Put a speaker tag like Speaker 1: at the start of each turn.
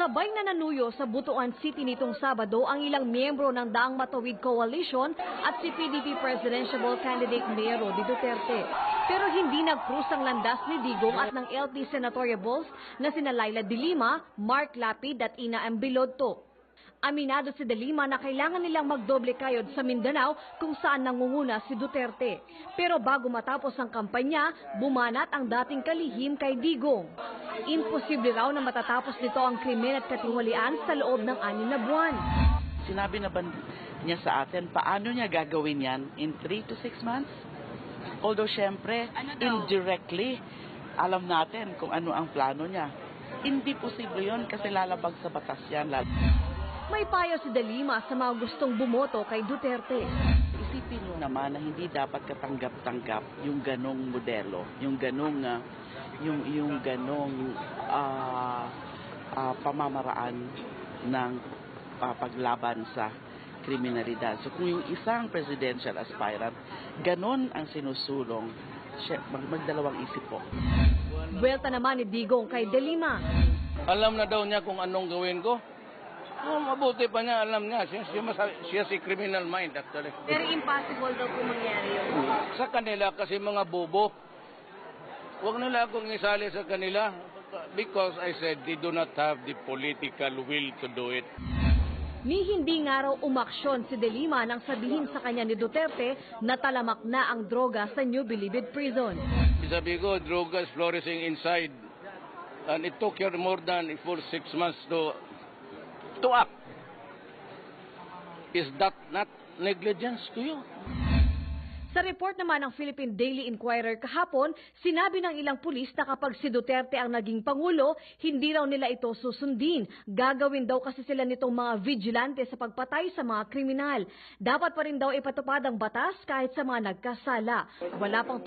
Speaker 1: Sabay na nanuyo sa Butuan City nitong Sabado ang ilang miyembro ng Daang Matawid Coalition at si PDP Presidential Candidate Mayor Rodi Duterte. Pero hindi nagkrus ang landas ni Digong at ng LP Senatoriables na sina Laila De Lima, Mark Lapid at Ina Ambilodto. Aminado si De Lima na kailangan nilang magdoble kayod sa Mindanao kung saan nangunguna si Duterte. Pero bago matapos ang kampanya, bumanat ang dating kalihim kay Digong. Imposible raw na matatapos nito ang krimen at katiwalian sa loob ng anim na buwan.
Speaker 2: Sinabi na ba niya sa atin, paano niya gagawin yan in 3 to 6 months? Although, syempre, indirectly, alam natin kung ano ang plano niya. Hindi posible yon kasi lalabag sa batas yan. Lal-
Speaker 1: May payo si De Lima sa mga gustong bumoto kay Duterte.
Speaker 2: Isipin mo naman na hindi dapat katanggap-tanggap yung ganong modelo, yung ganong ah, yung yung ganong ah, ah, pamamaraan ng ah, paglaban sa kriminalidad. So kung yung isang presidential aspirant, ganon ang sinusulong, magdalawang isip po.
Speaker 1: Buwelta naman ni Digong kay De Lima.
Speaker 3: Alam na daw niya kung anong gawin ko. Oh, mabuti pa niya, alam niya. Siya, siya, masa- siya si criminal mind actually.
Speaker 1: Very impossible daw po mangyari yun.
Speaker 3: Sa kanila kasi mga bobo. Huwag nila akong isali sa kanila because I said they do not have the political will to do it.
Speaker 1: Ni hindi nga raw umaksyon si De Lima nang sabihin sa kanya ni Duterte na talamak na ang droga sa New Bilibid Prison.
Speaker 3: Sabi ko, droga is flourishing inside. And it took you more than for six months to to act. Is that not negligence to you?
Speaker 1: Sa report naman ng Philippine Daily Inquirer kahapon, sinabi ng ilang pulis na kapag si Duterte ang naging pangulo, hindi raw nila ito susundin. Gagawin daw kasi sila nitong mga vigilante sa pagpatay sa mga kriminal. Dapat pa rin daw ipatupad ang batas kahit sa mga nagkasala. Wala pang